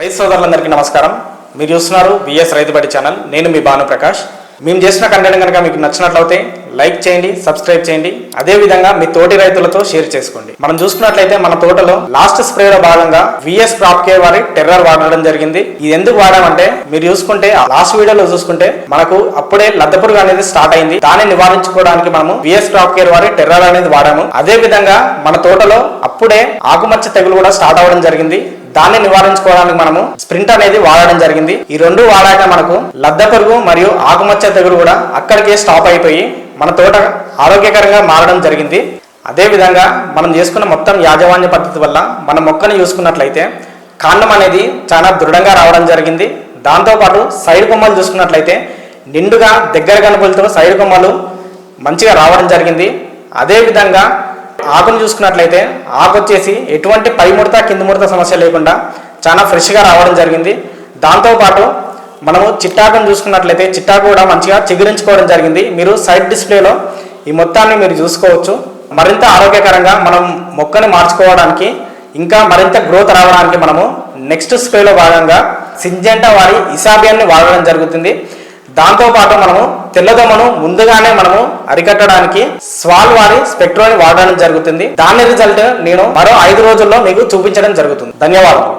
రైతు సోదరులందరికీ నమస్కారం. మీరు చూస్తున్నారు బిఎస్ రైతుబడి ఛానల్. నేను మీ భాను ప్రకాష్ మేము చేసిన కంటెంట్ కనుక మీకు నచ్చినట్లయితే లైక్ చేయండి సబ్స్క్రైబ్ చేయండి. అదే విధంగా మీ తోటి రైతులతో షేర్ చేసుకోండి. మనం చూసుకున్నట్లయితే మన తోటలో లాస్ట్ స్ప్రేలో భాగంగా విఎస్ క్రాప్ కేర్ వారి టెర్రర్ వాడడం జరిగింది. ఇది ఎందుకు వాడామంటే మీరు చూసుకుంటే లాస్ట్ వీడియోలో చూసుకుంటే మనకు అప్పుడే లద్దపురుగు అనేది స్టార్ట్ అయింది. దాన్ని నివారించుకోవడానికి మనము విఎస్ క్రాప్ కేర్ వారి టెర్రర్ అనేది వాడాము. అదే విధంగా మన తోటలో అప్పుడే ఆకుమచ్చ తెగులు కూడా స్టార్ట్ అవ్వడం జరిగింది. దాన్ని నివారించుకోవడానికి మనము స్ప్రింట్ అనేది వాడడం జరిగింది. ఈ రెండు వాడాక మనకు లద్ద పురుగు మరియు ఆకుమచ్చ తెగులు కూడా అక్కడికే స్టాప్ అయిపోయి మన తోట ఆరోగ్యకరంగా మారడం జరిగింది. అదేవిధంగా మనం చేసుకున్న మొత్తం యాజమాన్య పద్ధతి వల్ల మన మొక్కని చూసుకున్నట్లయితే కాండం అనేది చాలా దృఢంగా రావడం జరిగింది. దాంతోపాటు సైడ్ కొమ్మలు చూసుకున్నట్లయితే నిండుగా దగ్గర కనుపులతో సైడ్ కొమ్మలు మంచిగా రావడం జరిగింది. అదేవిధంగా ఆకును చూసుకున్నట్లయితే ఆకు వచ్చేసి ఎటువంటి పై ముడత కింది ముడత సమస్య లేకుండా చాలా ఫ్రెష్గా రావడం జరిగింది. దాంతోపాటు మనము చిట్టాకును చూసుకున్నట్లయితే చిట్టాకు కూడా మంచిగా చిగురించుకోవడం జరిగింది. మీరు సైడ్ డిస్ప్లేలో ఈ మొత్తాన్ని మీరు చూసుకోవచ్చు. మరింత ఆరోగ్యకరంగా మనం మొక్కని మార్చుకోవడానికి ఇంకా మరింత గ్రోత్ రావడానికి మనము నెక్స్ట్ స్ప్రేలో భాగంగా సింజెంటా వారి ఇసాబియాన్ని వాడడం జరుగుతుంది. దాంతోపాటు మనము తెల్లదోమను ముందుగానే మనము అరికట్టడానికి స్వాల్ వారి స్పెక్ట్రోని వాడడం జరుగుతుంది. దాని రిజల్ట్ నేను మరో ఐదు రోజుల్లో మీకు చూపించడం జరుగుతుంది. ధన్యవాదాలు